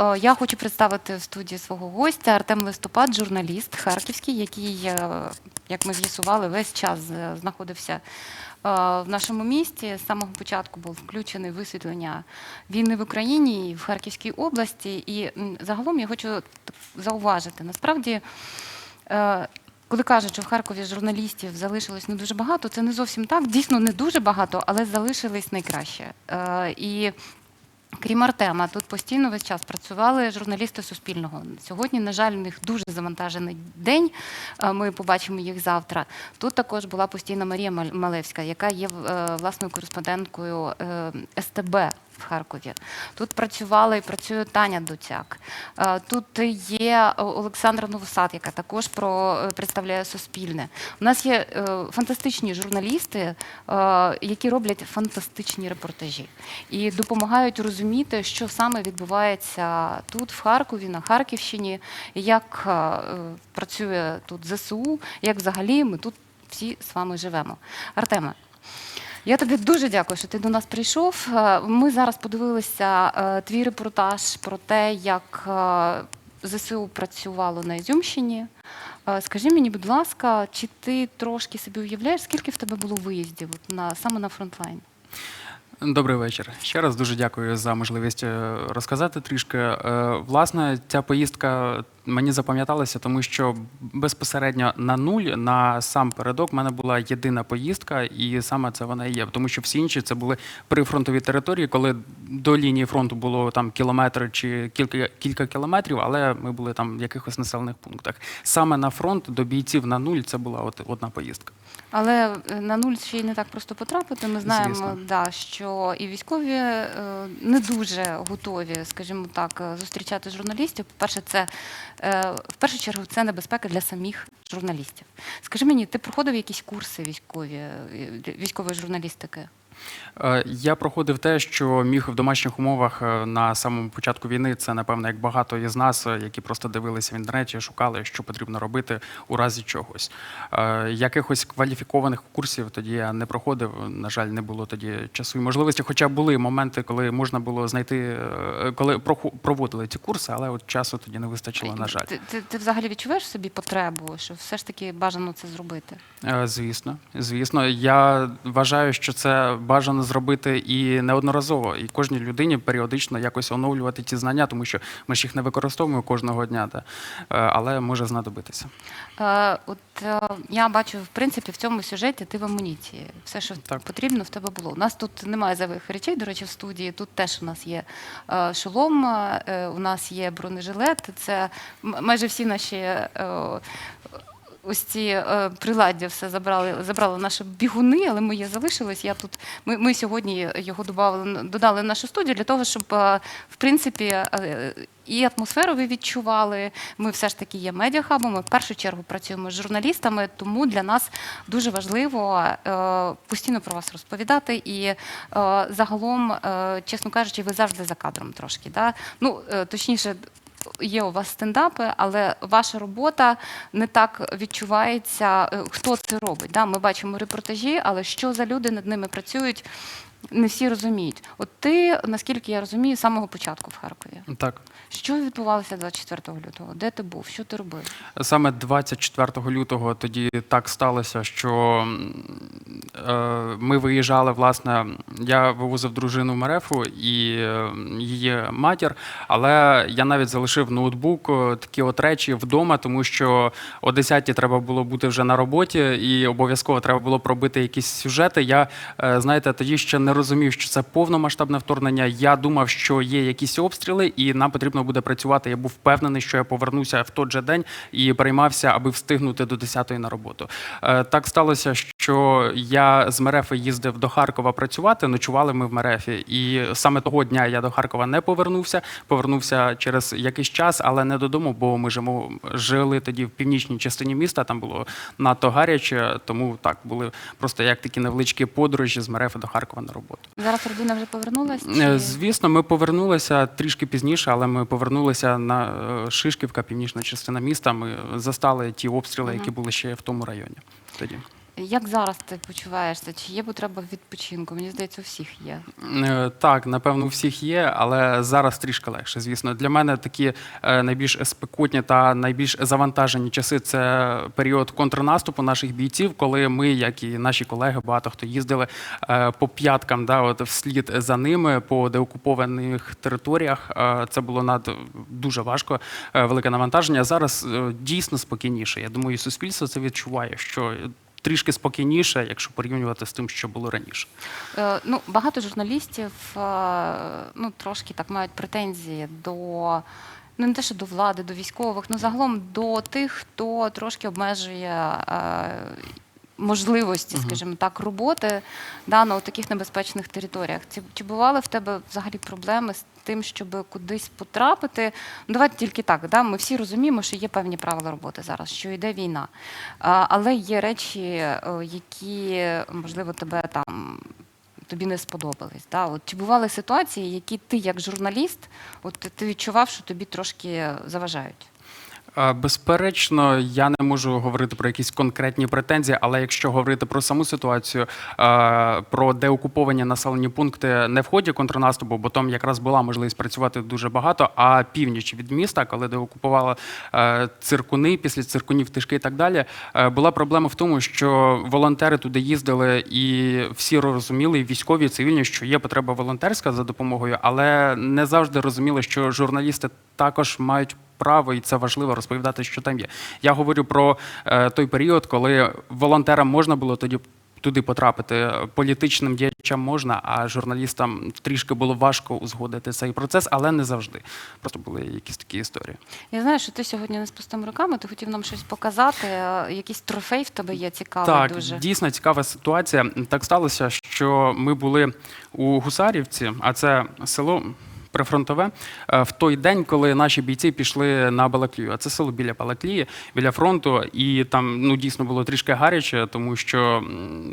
Е, Я хочу представити в студії свого гостя Артем Листопад, журналіст харківський, який, е, як ми з'ясували, весь час е, знаходився в нашому місті. З самого початку був включений висвітлення війни в Україні і в Харківській області. І загалом я хочу зауважити, насправді. Коли кажуть, що в Харкові журналістів залишилось не дуже багато, це не зовсім так. Дійсно, не дуже багато, але залишились найкраще. І Крім Артема, тут постійно весь час працювали журналісти Суспільного. Сьогодні, на жаль, у них дуже завантажений день. е, Ми побачимо їх завтра. Тут також була постійна Марія Мал- Малевська, яка є е, власною кореспонденткою е, СТБ в Харкові. Тут працювала і працює Таня Дуцяк. Е, Тут є Олександра Новосад, яка також про е, представляє Суспільне. У нас є е, фантастичні журналісти, які роблять фантастичні репортажі і допомагають розуміти, що саме відбувається тут, в Харкові, на Харківщині, як працює тут ЗСУ, як взагалі ми тут всі з вами живемо. Артеме. Я тобі дуже дякую, що ти до нас прийшов. Е, Ми зараз подивилися е, твій репортаж про те, як е, ЗСУ працювало на Ізюмщині. Скажи мені, будь ласка, чи ти трошки собі уявляєш, скільки в тебе було виїздів на саме на фронтлайн? Добрий вечір. Ще раз дуже дякую за можливість розказати трішки. Власне, ця поїздка мені запам'яталася, тому що безпосередньо на нуль, на сам передок, в мене була єдина поїздка, і саме це вона і є. Тому що всі інші це були прифронтові території, коли до лінії фронту було там кілометр чи кілька, кілька кілометрів, але ми були там в якихось населених пунктах. Саме на фронт до бійців на нуль це була от одна поїздка. Але е, на нуль ще й не так просто потрапити. Ми знаємо, Звісно. да, що і військові е, не дуже готові, скажімо так, е, зустрічати журналістів. По-перше, це е, в першу чергу це небезпека для самих журналістів. Скажи мені, ти проходив якісь курси військові е, військової журналістики? Е, Я проходив те, що міг в домашніх умовах е, на самому початку війни. Це напевно як багато із нас, е, які просто дивилися в інтернеті, шукали, що потрібно робити у разі чогось. Якихось кваліфікованих курсів тоді я не проходив. На жаль, не було тоді часу і можливості. Хоча були моменти, коли можна було знайти, коли проводили ці курси, але от часу тоді не вистачило. На жаль, Ти, ти, ти взагалі відчуваєш собі потребу, що все ж таки бажано це зробити? Звісно, звісно. Я вважаю, що це бажано зробити і неодноразово, і кожній людині періодично якось оновлювати ті знання, тому що ми ж їх не використовуємо кожного дня, та, е, але може знадобитися. Е, От е, я бачу, в принципі, в цьому сюжеті ти в амуніції. Все, що Так. потрібно, в тебе було. У нас тут немає зайвих речей, до речі, в студії. Тут теж у нас є е, шолом, е, у нас є бронежилет. Це майже всі наші. е, Ось ці е, приладдя все забрали, забрали наші бігуни, але ми є залишились. Я тут ми, ми сьогодні його додали, додали в нашу студію для того, щоб е, в принципі е, і атмосферу ви відчували. Ми все ж таки є медіахабом. Ми в першу чергу працюємо з журналістами, тому для нас дуже важливо е, постійно про вас розповідати. І е, загалом, е, чесно кажучи, ви завжди за кадром трошки. Да? Ну е, точніше. Є у вас стендапи, але ваша робота не так відчувається, е, хто це робить. Да? Ми бачимо репортажі, але що за люди над ними працюють, не всі розуміють. От ти, наскільки я розумію, з самого початку в Харкові. Так. Що відбувалося 24 лютого? Де ти був? Що ти робив? Саме 24 лютого тоді так сталося, що е, ми виїжджали, власне, я вивозив дружину в Мерефу і е, її матір, але я навіть залишив ноутбук, е, такі от речі вдома, тому що о 10 треба було бути вже на роботі, і обов'язково треба було пробити якісь сюжети. Я, е, знаєте, тоді ще не розумів, що це повномасштабне вторгнення. Я думав, що є якісь обстріли, і нам потрібно буде працювати. Я був впевнений, що я повернуся в той же день і приймався, аби встигнути до 10-ї на роботу. Е, Так сталося, що я з Мерефи їздив до Харкова працювати. Ночували ми в Мерефі, і саме того дня я до Харкова не повернувся. Повернувся через якийсь час, але не додому, бо ми жили тоді в північній частині міста. Там було надто гаряче, тому так були просто як такі невеличкі подорожі з Мерефи до Харкова на роботу. Зараз родина вже повернулась? Е, Чи... Звісно, ми повернулися трішки пізніше, але ми повернулися на е, Шишківка, північна частина міста. Ми застали ті обстріли, які були ще в тому районі тоді. Як зараз ти почуваєшся? Чи є потреба відпочинку? Мені здається, у всіх є. Е, Так, напевно, у всіх є, але зараз трішки легше. Звісно, для мене такі е, найбільш спекотні та найбільш завантажені часи це період контрнаступу наших бійців, коли ми, як і наші колеги, багато хто їздили е, по п'яткам, да, от вслід за ними по деокупованих територіях. Це було над дуже важко, велике навантаження. Зараз дійсно спокійніше. Я думаю, і суспільство це відчуває, що трішки спокійніше, якщо порівнювати з тим, що було раніше. Е, Ну, багато журналістів е, ну, трошки так мають претензії до. Ну, не те, що до влади, до військових, ну загалом до тих, хто трошки обмежує е, можливості, скажімо так, роботи да, на таких небезпечних територіях. Чи, чи бували в тебе взагалі проблеми з тим, щоб кудись потрапити? Ну, давайте тільки так. Да? Ми всі розуміємо, що є певні правила роботи зараз, що йде війна. А, але є речі, е, які, можливо, тебе там. Тобі не сподобались. Да? От, чи бували ситуації, які ти, як журналіст, от ти відчував, що тобі трошки заважають? Е, Безперечно, я не можу говорити про якісь конкретні претензії, але якщо говорити про саму ситуацію, е, про деокуповані населені пункти не в ході контрнаступу, бо там якраз була можливість працювати дуже багато. А північ від міста, коли деокупували е, циркуни, після циркунів тишки і так далі, була проблема в тому, що волонтери туди їздили, і всі розуміли, військові, цивільні, що є потреба волонтерська за допомогою, але не завжди розуміли, що журналісти також мають право, і це важливо розповідати, що там є. Я говорю про е, той період, коли волонтерам можна було тоді. Туди потрапити політичним діячам можна, а журналістам трішки було важко узгодити цей процес, але не завжди. Просто були якісь такі історії. Я знаю, що ти сьогодні не з пустими руками, ти хотів нам щось показати. е, Якийсь трофей в тебе є цікавий Так, дуже. дійсно цікава ситуація. Так сталося, що ми були у Гусарівці, а це село. Прифронтове е, в той день, коли наші бійці пішли на Балаклію. А це село біля Балаклії, біля фронту, і там ну дійсно було трішки гаряче, тому що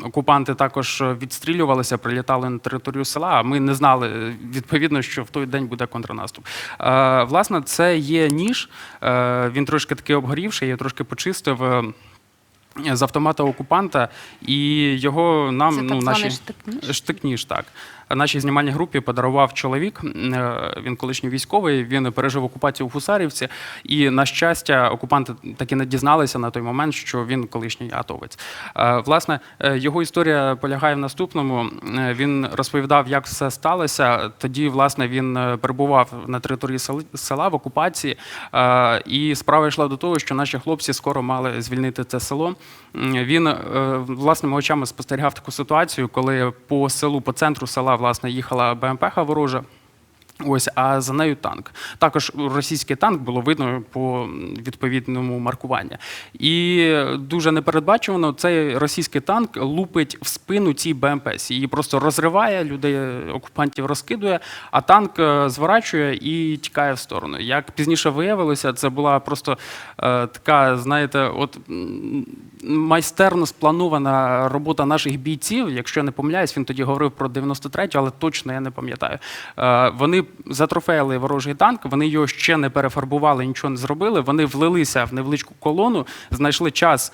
окупанти також відстрілювалися, прилітали на територію села. А ми не знали відповідно, що в той день буде контрнаступ. Е, Власне, це є ніж. Е, Він трошки таки обгорівший, я трошки почистив. З автомата окупанта, і його нам Це ну, так наші званий штик-ніж? штик-ніж, так. Нашій знімальній групі подарував чоловік. е, Він колишній військовий. Він пережив окупацію в Гусарівці. І на щастя, окупанти таки не дізналися на той момент, що він колишній атовець. Е, Власне, е, його історія полягає в наступному. Він розповідав, як все сталося. Тоді, власне, він перебував на території села в окупації, і справа йшла до того, що наші хлопці скоро мали звільнити це село. Він е, власними очами спостерігав таку ситуацію, коли по селу, по центру села, власне, їхала БМП ворожа. Ось, а за нею танк. Також російський танк було видно по відповідному маркуванню. І дуже непередбачувано цей російський танк лупить в спину цій БМП. Її просто розриває, людей окупантів розкидує, а танк е, зворачує і тікає в сторону. Як пізніше виявилося, це була просто е, така, знаєте, от майстерно спланована робота наших бійців. Якщо я не помиляюсь, він тоді говорив про 93-ю, але точно я не пам'ятаю. Е, Вони затрофеїли ворожий танк, вони його ще не перефарбували, нічого не зробили. Вони влилися в невеличку колону, знайшли час,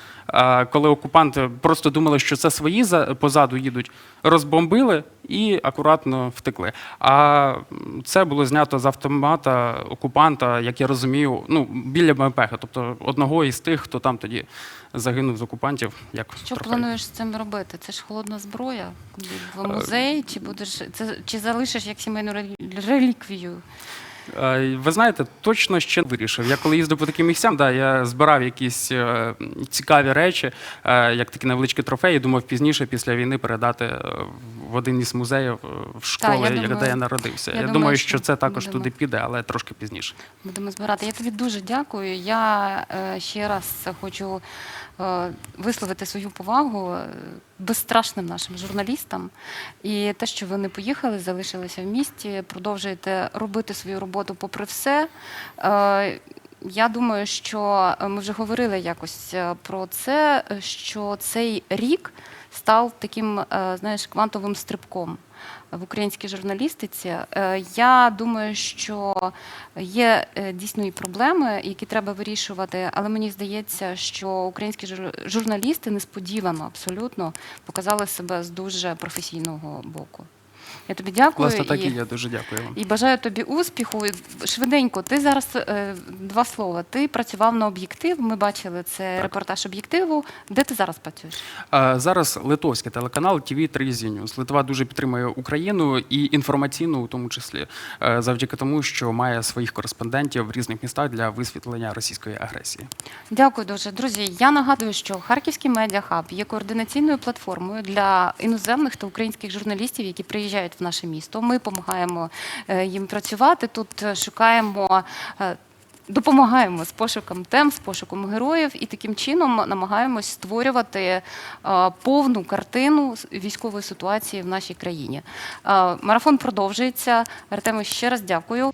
коли окупанти просто думали, що це свої за- позаду їдуть, розбомбили і акуратно втекли. А це було знято з автомата окупанта, як я розумію, ну біля БМП, тобто одного із тих, хто там тоді загинув з окупантів. Як Що трофей. плануєш з цим робити? Це ж холодна зброя в музей, чи будеш це чи залишиш як сімейну релі- реліквію? Е, Ви знаєте, точно ще не вирішив. Я коли їздив по таким місцям, да, я збирав якісь е, цікаві речі, е, як такі невеличкі трофеї, думав пізніше після війни передати в один із музеїв в школи, я як- де я народився. я Я, думаю, думаю, що це також будемо. туди піде, але трошки пізніше. Будемо збирати. Я тобі дуже дякую. Я е, ще раз хочу висловити свою повагу е, безстрашним нашим журналістам. І те, що ви не поїхали, залишилися в місті, продовжуєте робити свою роботу попри все. Е, я думаю, що е, ми вже говорили якось е, про це, е, що цей рік став таким, е, знаєш, квантовим стрибком в українській журналістиці. Е, Я думаю, що є е, дійсно і проблеми, які треба вирішувати, але мені здається, що українські жур- журналісти несподівано абсолютно показали себе з дуже професійного боку. Я тобі дякую. Власне, так і- є. Дуже дякую вам. і бажаю тобі успіху. Швиденько, ти зараз е, два слова. Ти працював на об'єктив. Ми бачили це Так. репортаж об'єктиву. Де ти зараз працюєш? Е, Зараз литовський телеканал TV 3 News. Литва дуже підтримує Україну і інформаційну, у тому числі, е, завдяки тому, що має своїх кореспондентів в різних містах для висвітлення російської агресії. Дякую дуже, друзі. Я нагадую, що Харківський медіахаб є координаційною платформою для іноземних та українських журналістів, які приїжджають в наше місто. Ми допомагаємо е, їм працювати. Тут е, шукаємо. е, Допомагаємо з пошуком тем, з пошуком героїв, і таким чином намагаємось створювати повну картину військової ситуації в нашій країні. Марафон продовжується. Артему, ще раз дякую.